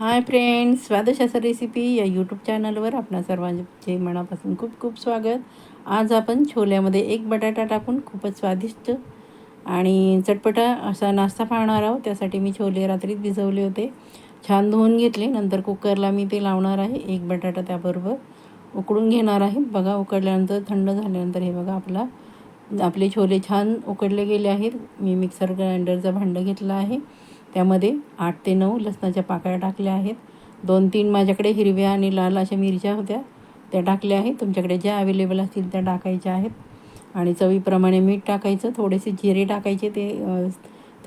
हाय friends Swadshastra recipe या YouTube चॅनलवर आपणा सर्वांचे मनापासून खूप खूप स्वागत. आज आपण छोल्यामध्ये एक बटाटा टाकून खूपच स्वादिष्ट आणि चटपटा असा नाश्ता पाहणार आहोत. त्यासाठी मी छोले रात्रीत भिजवले होते. छान धुवून घेतले. नंतर कुकरला मी ते लावणार आहे. एक बटाटा त्याबरोबर उकडून घेणार आहे. बघा उकडल्यानंतर थंड झाल्यानंतर हे बघा आपला आपले छोले छान उकडले गेले आहेत. मी मिक्सर ग्राइंडरचा भांडं घेतलं आहे. त्यामध्ये आठ ते नऊ लसणाच्या पाकळ्या टाकल्या आहेत. दोन तीन माझ्याकडे हिरव्या आणि लाल अशा मिरच्या होत्या. त्या टाकल्या आहेत. तुमच्याकडे ज्या अवेलेबल असतील त्या टाकायच्या आहेत. आणि चवीप्रमाणे मीठ टाकायचं थोडेसे जिरे टाकायचे ते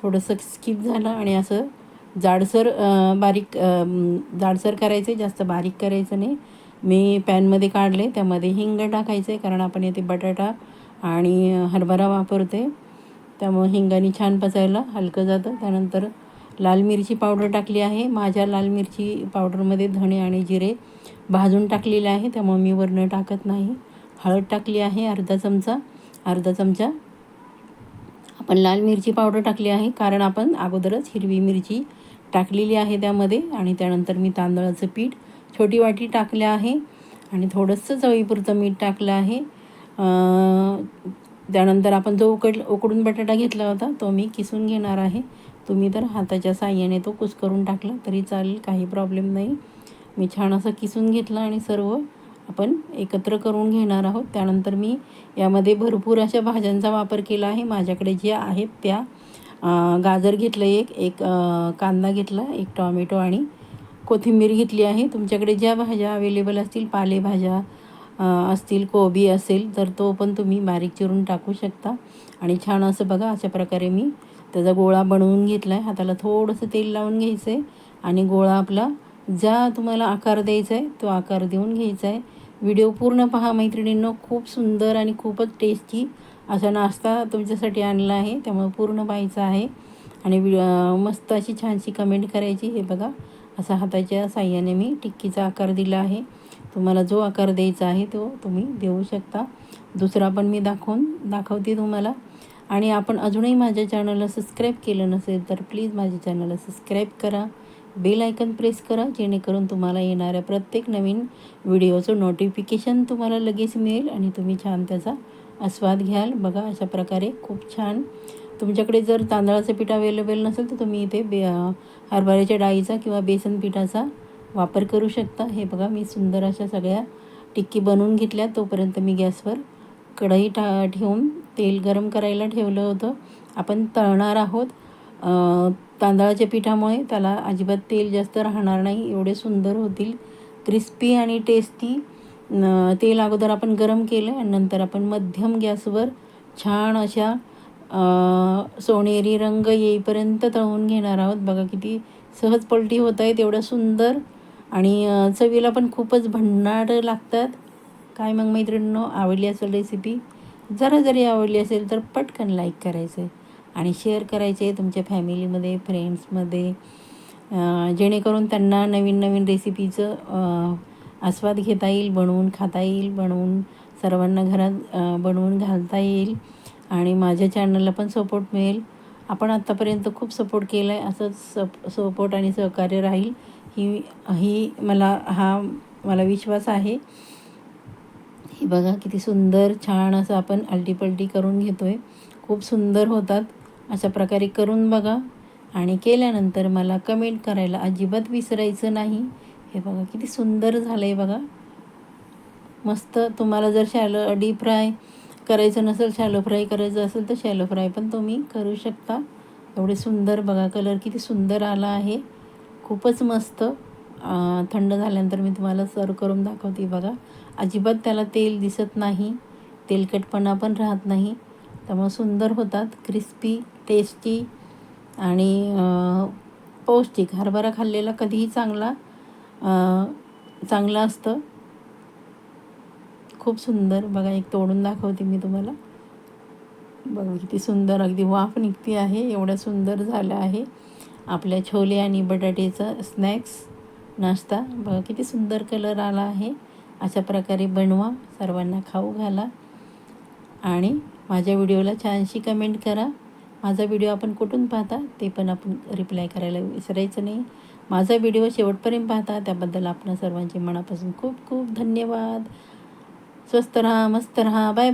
थोडंसं स्किप झालं आणि असं जाडसर बारीक जाडसर करायचं जास्त बारीक करायचं नाही. मी पॅनमध्ये काढले त्यामध्ये हिंग टाकायचं आहे कारण आपण येथे बटाटा आणि हरभरा वापरते त्यामुळं हिंगाने छान पचायला हलकं जातं. त्यानंतर लाल मिरची पावडर टाकली आहे. माझ्या लाल मिरची पावडरमध्ये धणे आणि जिरे भाजून टाकलेले आहे. त्यामुळे मी वरनं टाकत नाही. हळद टाकली आहे अर्धा चमचा. अर्धा चमचा. आपण लाल मिरची पावडर टाकली आहे. कारण आपण अगोदरच हिरवी मिरची टाकलेली आहे त्यामध्ये. आणि त्यानंतर मी तांदळाचं पीठ छोटी वाटी टाकलं आहे. आणि थोडंसं चवीपुरतं मीठ टाकलं आहे. त्यानंतर आपण जो उकड उकडून बटाटा घेतला होता तो मी किसून घेणार आहे. तुम्ही तर हाताच्या साह्याने तो कुस करून टाकला तरी चालेल काही प्रॉब्लेम नाही. मी छान असं किसून घेतलं आणि सर्व आपण एकत्र करून घेणार आहोत. त्यानंतर मी यामध्ये भरपूर अशा भाज्यांचा वापर केला आहे. माझ्याकडे ज्या आहेत त्या गाजर घेतलं एक एक कांदा घेतला एक टॉमॅटो आणि कोथिंबीर घेतली आहे. तुमच्याकडे ज्या भाज्या अवेलेबल असतील पालेभाज्या असतील कोबी असेल तर तो पण तुम्ही बारीक चिरून टाकू शकता. आणि छान असं बघा अशा प्रकारे मी त्याचा गोळा बनवून घेतला आहे हाताला थोडंसं तेल लावून घ्यायचं आहे आणि गोळा आपला ज्या तुम्हाला आकार द्यायचा आहे तो आकार देऊन घ्यायचा आहे व्हिडिओ पूर्ण पहा मैत्रिणींनो. खूप सुंदर आणि खूपच टेस्टी असा नाश्ता तुमच्यासाठी आणला आहे. त्यामुळे पूर्ण पाहायचा आहे. आणि मस्त अशी छानशी कमेंट करायची. हे बघा असा हाताच्या साह्याने मी टिक्कीचा आकार दिला आहे. तुम्हाला जो आकार द्यायचा आहे तो तुम्ही देऊ शकता. दुसरा पण मी दाखवून दाखवते तुम्हाला. आणि आपण अजूनही माझ्या चॅनलला सबस्क्राईब केलं नसेल तर प्लीज माझ्या चॅनलला सबस्क्राईब करा. बेल आयकन प्रेस करा जेणेकरून तुम्हाला येणाऱ्या प्रत्येक नवीन व्हिडिओचं नोटिफिकेशन तुम्हाला लगेच मिळेल आणि तुम्ही छान त्याचा आस्वाद घ्याल. बघा अशा प्रकारे खूप छान. तुमच्याकडे जर तांदळाचं पीठ अवेलेबल नसेल तर तुम्ही इथे बे हरभऱ्याच्या डाळीचा किंवा बेसन पिठाचा वापर करू शकता. हे बघा मी सुंदर अशा सगळ्या टिक्की बनवून घेतल्या. तोपर्यंत मी गॅसवर कढई टा ठेवून तेल गरम करायला ठेवलं होतं. आपण तळणार आहोत. तांदळाच्या पिठामुळे त्याला अजिबात तेल जास्त राहणार नाही. एवढे सुंदर होतील. क्रिस्पी आणि टेस्टी तेल अगोदर आपण गरम केलं आणि नंतर आपण मध्यम गॅसवर छान अशा सोनेरी रंग येईपर्यंत तळून घेणार आहोत. बघा किती सहज पलटी होत आहेत एवढं सुंदर आणि चवीला पण खूपच भन्नाट लागतात. काय मग मैत्रिणींनो आवडली असेल रेसिपी जरा जरी आवडली असेल तर पटकन लाईक करायचं आहे आणि शेअर करायचे तुमच्या फॅमिलीमध्ये फ्रेंड्समध्ये जेणेकरून त्यांना नवीन नवीन रेसिपीचं आस्वाद घेता येईल बनवून खाता येईल बनवून सर्वांना घरात बनवून घालता येईल. आणि माझ्या चॅनलला पण सपोर्ट मिळेल. आपण आत्तापर्यंत खूप सपोर्ट केला आहे असंच सप सपोर्ट आणि सहकार्य राहील. ही ही मला हा मला विश्वास आहे. हे बघा किती सुंदर छान असं आपण अल्टीपल्टी करून घेतो आहे खूप सुंदर होतात. अशा प्रकारे करून बघा. आणि केल्यानंतर मला कमेंट करायला अजिबात विसरायचं नाही. हे बघा किती सुंदर झालं आहे बघा. मस्त तुम्हाला जर शॅलो डीप फ्राय करायचं नसेल शॅलो फ्राय करायचं असेल तर शॅलो फ्राय पण तुम्ही करू शकता. एवढे सुंदर बघा कलर किती सुंदर आला आहे. खूपच मस्त. थंड झाल्यानंतर मी तुम्हाला सर्व करून दाखवते बघा. अजिबात त्याला तेल दिसत नाही. तेलकटपणा पण राहत नाही. त्यामुळे सुंदर होतात. क्रिस्पी टेस्टी आणि पौष्टिक. हरभरा खाल्लेला कधीही चांगला चांगलं असतं. खूप सुंदर. बघा एक तोडून दाखवते मी तुम्हाला. बघा किती सुंदर अगदी वाफ निघती आहे. एवढं सुंदर झालं आहे. आपल्या छोले आणि बटाट्याचा स्नॅक्स नाश्ता. बघा किती सुंदर कलर आला आहे. अशा प्रकारे बनवा. सर्वांना खाऊ घाला. आणि माझ्या व्हिडिओला छानशी कमेंट करा. माझा व्हिडिओ आपण कुठून पाहता ते पण आपण रिप्लाय करायला विसरायचं नाही. माझा व्हिडिओ शेवटपर्यंत पाहता त्याबद्दल आपण सर्वांचे मनापासून खूप खूप धन्यवाद. स्वस्त राहा मस्त राहा बाय बाय